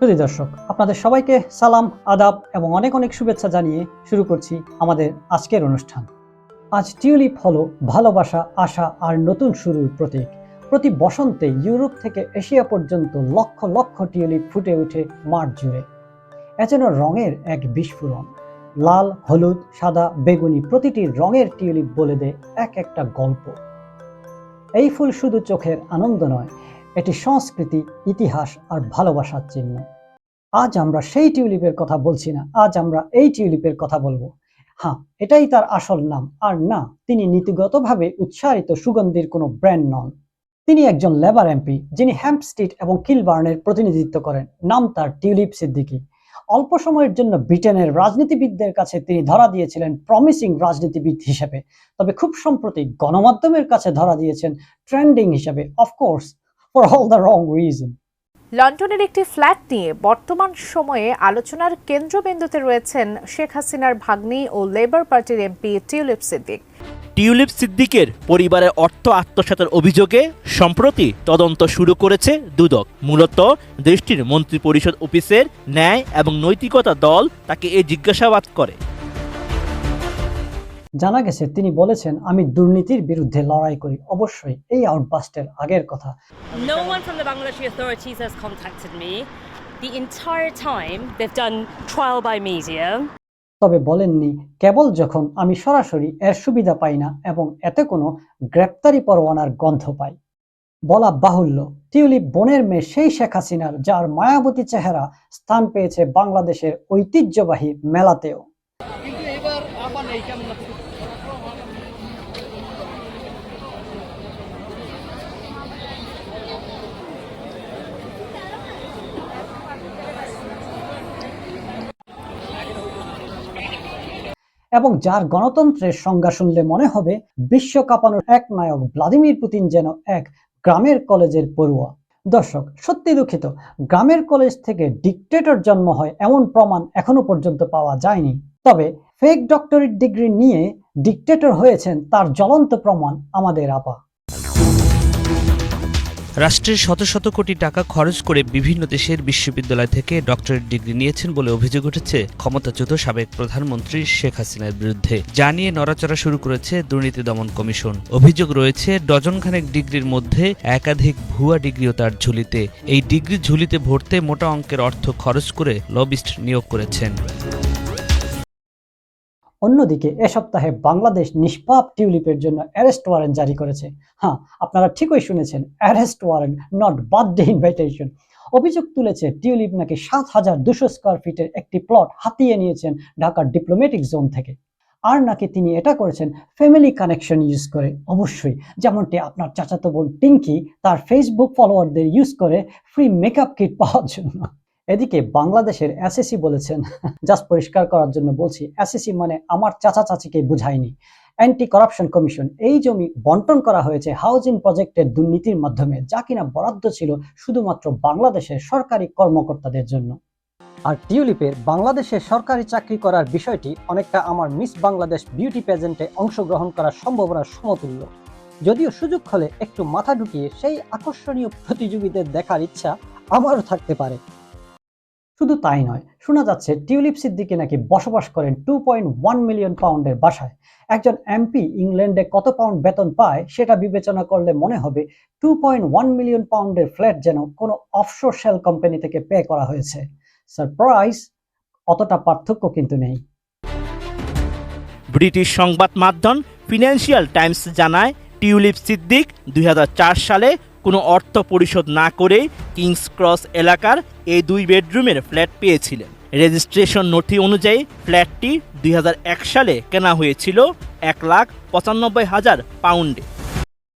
সুধী দর্শক, আপনাদের সবাইকে সালাম, আদাব এবং অনেক অনেক শুভেচ্ছা জানিয়ে শুরু করছি আমাদের আজকের অনুষ্ঠান। আজ টিউলিপ হলো ভালোবাসা, আশা আর নতুন শুরুর প্রতীক। প্রতি বসন্তে ইউরোপ থেকে এশিয়া পর্যন্ত লক্ষ লক্ষ টিউলিপ ফুটে ওঠে মাঠ জুড়ে। এ যেন রঙের এক বিস্ফোরণ। লাল, হলুদ, সাদা, বেগুনি প্রতিটি রঙের টিউলিপ বলে দেয় এক একটা গল্প। এই ফুল শুধু চোখের আনন্দ নয় এটি সংস্কৃতি, ইতিহাস আর ভালোবাসার চিহ্ন। আজ আমরা সেই টিউলিপের কথা বলছি না, আজ আমরা এই টিউলিপের কথা বলব। হ্যাঁ এটাই তার আসল নাম, আর না, তিনি নীতিগতভাবে উৎসাহিত সুগন্ধির কোনো ব্র্যান্ড নন। তিনি একজন লেবার এমপি, যিনি হ্যাম্পস্টিট এবং কিলবার্নের প্রতিনিধিত্ব করেন, নাম তার টিউলিপ সিদ্দিকী। অল্প সময়ের জন্য ব্রিটেনের রাজনীতিবিদদের কাছে তিনি ধরা দিয়েছিলেন প্রমিসিং রাজনীতিবিদ হিসেবে, তবে খুব সম্প্রতি গণমাধ্যমের কাছে ধরা দিয়েছেন ট্রেন্ডিং হিসেবে of course for all the wrong reason লন্ডনের একটি ফ্ল্যাট নিয়ে বর্তমান সময়ে আলোচনার কেন্দ্রবিন্দুতে রয়েছেন শেখ হাসিনার ভাগ্নি ও লেবার পার্টির এমপি টিউলিপ সিদ্দিক। টিউলিপ সিদ্দিকের পরিবারের অর্থ আত্মসাতের অভিযোগে সম্প্রতি তদন্ত শুরু করেছে দুদক। মূলত দেশটির মন্ত্রিপরিষদ অফিসের ন্যায় এবং নৈতিকতা দল তাকে এই জিজ্ঞাসাবাদ করে। জানা গেছে তিনি বলেছেন আমি দুর্নীতির বিরুদ্ধে লড়াই করি অবশ্যই এই আউটবাস্টের আগের কথা No one from the Bangladeshi authorities has contacted me. The entire time they've done trial by media. তবে বলেননি কেবল যখন আমি সরাসরি এর সুবিধা পাই না এবং এতে কোনো গ্রেপ্তারি পরোয়ানার গন্ধ পাই বলা বাহুল্য টিউলিপ বনের মেয়ে সেই শেখ হাসিনার যার মায়াবতী চেহারা স্থান পেয়েছে বাংলাদেশের ঐতিহ্যবাহী মেলাতেও এবং যার গণতন্ত্রের সংজ্ঞা শুনলে মনে হবে, বিশ্ব কাঁপানোর এক নায়ক ভ্লাদিমির পুতিন যেন এক গ্রামের কলেজের পড়ুয়া। দর্শক, সত্যি দুঃখিত, গ্রামের কলেজ থেকে ডিকটেটর জন্ম হয় এমন প্রমাণ এখনও পর্যন্ত পাওয়া যায়নি। তবে ফেক ডক্টরেট ডিগ্রি নিয়ে ডিকটেটর হয়েছেন তার জ্বলন্ত প্রমাণ আমাদের আপা। রাষ্ট্রের শত শত কোটি টাকা খরচ করে বিভিন্ন দেশের বিশ্ববিদ্যালয় থেকে ডক্টরেট ডিগ্রি নিয়েছেন বলে অভিযোগ উঠেছে ক্ষমতাচ্যুত সাবেক প্রধানমন্ত্রী শেখ হাসিনার বিরুদ্ধে, যা নিয়ে নড়াচড়া শুরু করেছে দুর্নীতি দমন কমিশন। অভিযোগ রয়েছে, ডজনখানেক ডিগ্রির মধ্যে একাধিক ভুয়া ডিগ্রিও তার ঝুলিতে। এই ডিগ্রি ঝুলিতে ভরতে মোটা অঙ্কের অর্থ খরচ করে লবিস্ট নিয়োগ করেছেন। অন্যদিকে, এ সপ্তাহে বাংলাদেশ নিষ্পাপ টিউলিপের জন্য অ্যারেস্ট ওয়ারেন্ট জারি করেছে। হ্যাঁ আপনারা ঠিকই শুনেছেন, arrest warrant, not birthday invitation. অভিযোগ তুলেছে, টিউলিপ নাকি সাত হাজার দুশো স্কোয়ার ফিটের একটি প্লট হাতিয়ে নিয়েছেন ঢাকার ডিপ্লোম্যাটিক জোন থেকে। আর নাকি তিনি এটা করেছেন ফ্যামিলি কানেকশন ইউজ করে? অবশ্যই, যেমনটি আপনার চাচাতো বোন টিঙ্কি তার ফেসবুক ফলোয়ারদের ইউজ করে ফ্রি মেকআপ কিট পাওয়ার জন্য। এদিকে বাংলাদেশের এসএসসি বলেছেন, জাস্ট পরিষ্কার করার জন্য বলছি, এসএসসি মানে আমার চাচা চাচিকে বুঝায়নি। অ্যান্টি করাপশন কমিশন, এই জমি বন্টন করা হয়েছে হাউজিং প্রজেক্টের দুর্নীতির মাধ্যমে, যা কিনা বরাদ্দ ছিল শুধুমাত্র বাংলাদেশের সরকারি কর্মকর্তাদের জন্য। আর টিউলিপের বাংলাদেশে সরকারি চাকরি করার বিষয়টি অনেকটা আমার মিস বাংলাদেশ বিউটি প্যাজেন্টে অংশগ্রহণ করার সম্ভাবনার সমতুল্য। যদিও সুযোগ হলে একটু মাথা ঢুকিয়ে সেই আকর্ষণীয় প্রতিযোগীদের দেখার ইচ্ছা আমারও থাকতে পারে। শুধু তাই নয়, শোনা যাচ্ছে টিউলিপ সিদ্দিকি নাকি বসবাস করেন টু পয়েন্ট ওয়ান মিলিয়ন পাউন্ডের বাসায়। একজন এমপি ইংল্যান্ডে কত পাউন্ড বেতন পায় সেটা বিবেচনা করলে মনে হবে টু পয়েন্ট ওয়ান মিলিয়ন পাউন্ডের ফ্ল্যাট যেন কোনো অফশোর শেল কোম্পানি থেকে পে করা হয়েছে। সারপ্রাইজ অতটা পার্থক্য কিন্তু নেই। ব্রিটিশ সংবাদ মাধ্যম ফিনান্সিয়াল টাইমস জানায়, টিউলিপ সিদ্দিক দুই হাজার চার সালে কোনো অর্থ পরিশোধ না করে কিংস ক্রস এলাকার এই দুই বেডরুমের ফ্ল্যাট পেয়েছিলেন। রেজিস্ট্রেশন নথি অনুযায়ী ফ্ল্যাটটি দুই হাজার এক সালে কেনা হয়েছিল এক লাখ পঁচানব্বই হাজার পাউন্ডে।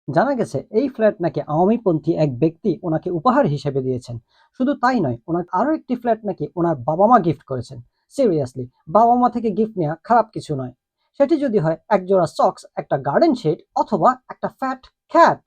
জানা গেছে, এই ফ্ল্যাট নাকি আওয়ামীপন্থী এক ব্যক্তি ওনাকে উপহার হিসেবে দিয়েছেন। শুধু তাই নয়, ওনার আরও একটি ফ্ল্যাট নাকি ওনার বাবা মা গিফট করেছেন। সিরিয়াসলি বাবা মা থেকে গিফট নেওয়া খারাপ কিছু নয়। সেটি যদি হয় একজোড়া সক্স একটা গার্ডেন শেড অথবা একটা ফ্যাট ক্যাট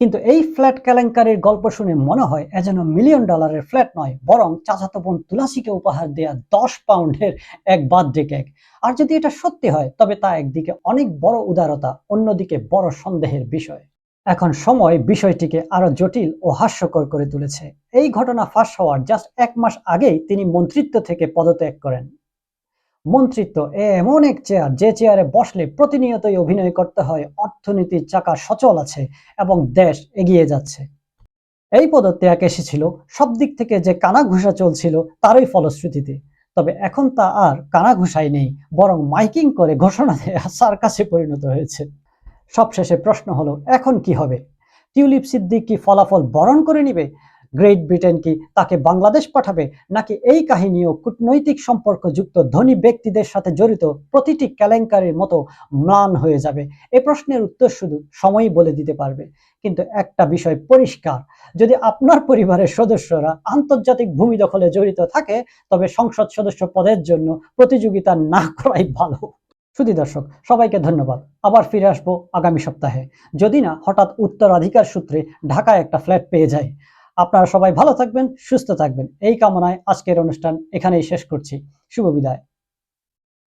কিন্তু এই ফ্ল্যাট কেলেঙ্কারির গল্প শুনে মনে হয় এ যেন মিলিয়ন ডলারের ফ্ল্যাট নয়, বরং চাচাতো বোন তুলাসীকে উপহার দেয়া দশ পাউন্ডের এক বার্থডে কেক। আর যদি এটা সত্যি হয়, তবে তা একদিকে অনেক বড় উদারতা, অন্যদিকে বড় সন্দেহের বিষয়। এখন সময় বিষয়টিকে আরও জটিল ও হাস্যকর করে তুলেছে। এই ঘটনা ফাঁস হওয়ার জাস্ট এক মাস আগেই তিনি মন্ত্রিত্ব থেকে পদত্যাগ করেন। মন্ত্রিত্ব এমন এক চেয়ার যে চেয়ারে বসলে প্রতিনিয়তই অভিনয় করতে হয়, অর্থনীতির চাকা সচল আছে এবং দেশ এগিয়ে যাচ্ছে। এই পদত্যাগ এসেছিল, সব দিক থেকে যে কানাঘুষা চলছিল তারই ফলশ্রুতিতে। তবে এখন তা আর কানাঘুষাই নেই, বরং মাইকিং করে ঘোষণা দেওয়া সার্কাসে পরিণত হয়েছে। সবশেষে প্রশ্ন হলো, এখন কি হবে? টিউলিপ সিদ্দিক কি ফলাফল বরণ করে নিবে? গ্রেট ব্রিটেন কি তাকে বাংলাদেশ পাঠাবে? নাকি এই কাহিনীও কূটনৈতিক সম্পর্ক যুক্ত ধনী ব্যক্তিদের সাথে জড়িত প্রতিটি কেলেঙ্কারির মতো ম্লান হয়ে যাবে? এ প্রশ্নের উত্তর শুধু সময়ই বলে দিতে পারবে। কিন্তু একটা বিষয় পরিষ্কার, যদি আপনার পরিবারের সদস্যরা আন্তর্জাতিক ভূমি দখলে জড়িত থাকে, তবে সংসদ সদস্য পদের জন্য প্রতিযোগিতা না করাই ভালো। শুধু দর্শক, সবাইকে ধন্যবাদ। আবার ফিরে আসব আগামী সপ্তাহে। যদি না, হঠাৎ উত্তরাধিকার সূত্রে ঢাকায় একটা ফ্ল্যাট পেয়ে যায়। আপনারা সবাই ভালো থাকবেন, সুস্থ থাকবেন। এই কামনায় আজকের অনুষ্ঠান এখানেই শেষ করছি। শুভ বিদায়।